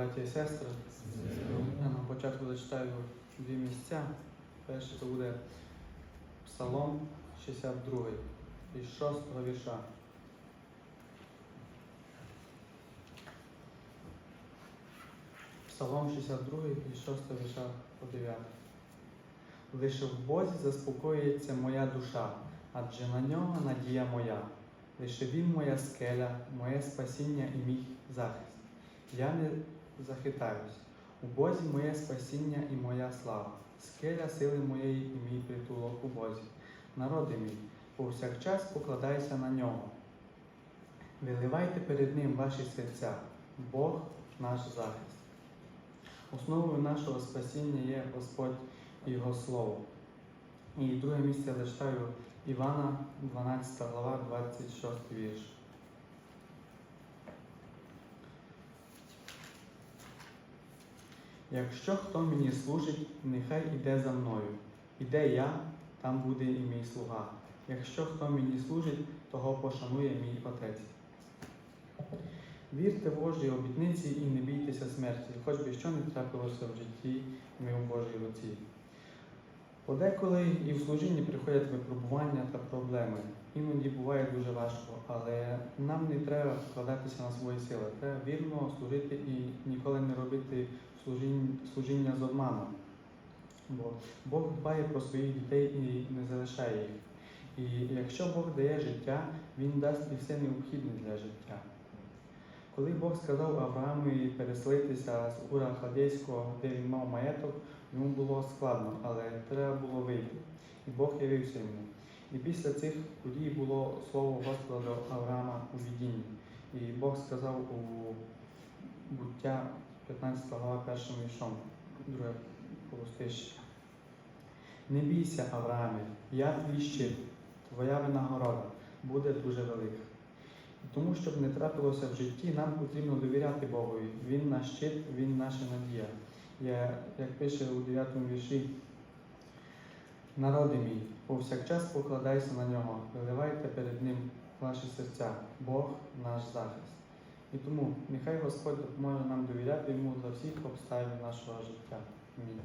браті і сестри. Я на початку зачитаю дві місця. Перше це буде Псалом 62 із 6 вірша. Псалом 62 із 6 вірша по 9. Лише в Бозі заспокоїться моя душа, адже на нього надія моя. Лише він моя скеля, моє спасіння і мій захист. Я не захитаюсь. У Бозі моє спасіння і моя слава, скеля сили моєї і мій притулок у Бозі. Народи мій, повсякчас покладайся на нього. Виливайте перед Ним ваші серця, Бог наш захист. Основою нашого спасіння є Господь Його Слово. І друге місце зачитаю Івана, 12 глава, 26 вірш. Якщо хто мені служить, нехай іде за мною. Іде я, там буде і мій слуга. Якщо хто мені служить, того пошанує мій Отець. Вірте в Божі обітниці і не бійтеся смерті, хоч би що не трапилося в житті, у Божій руці. Подеколи і в служінні приходять випробування та проблеми. Іноді буває дуже важко, але нам не треба вкладатися на свої сили. Треба вірно служити і ніколи не робити служіння, з обманом. Бо Бог дбає про своїх дітей і не залишає їх. І якщо Бог дає життя, Він дасть і все необхідне для життя. Коли Бог сказав Авраамові переселитися з Ура Хладейського, де він мав маєток, йому було складно, але треба було вийти. І Бог явився йому. І після цих подій було слово Господа до Авраама у відінні. І Бог сказав у буття 15 глава першим віршом, друге полустище. Не бійся, Аврааме, я твій щит, твоя винагорода буде дуже велика. Тому, щоб не трапилося в житті, нам потрібно довіряти Богові. Він наш щит, Він наша надія. Я, як пише у 9 вірші, народи мій, повсякчас покладайся на нього, виливайте перед Ним ваші серця, Бог наш захист. І тому нехай Господь допоможе нам довіряти йому за всіх обставин нашого життя. Амінь.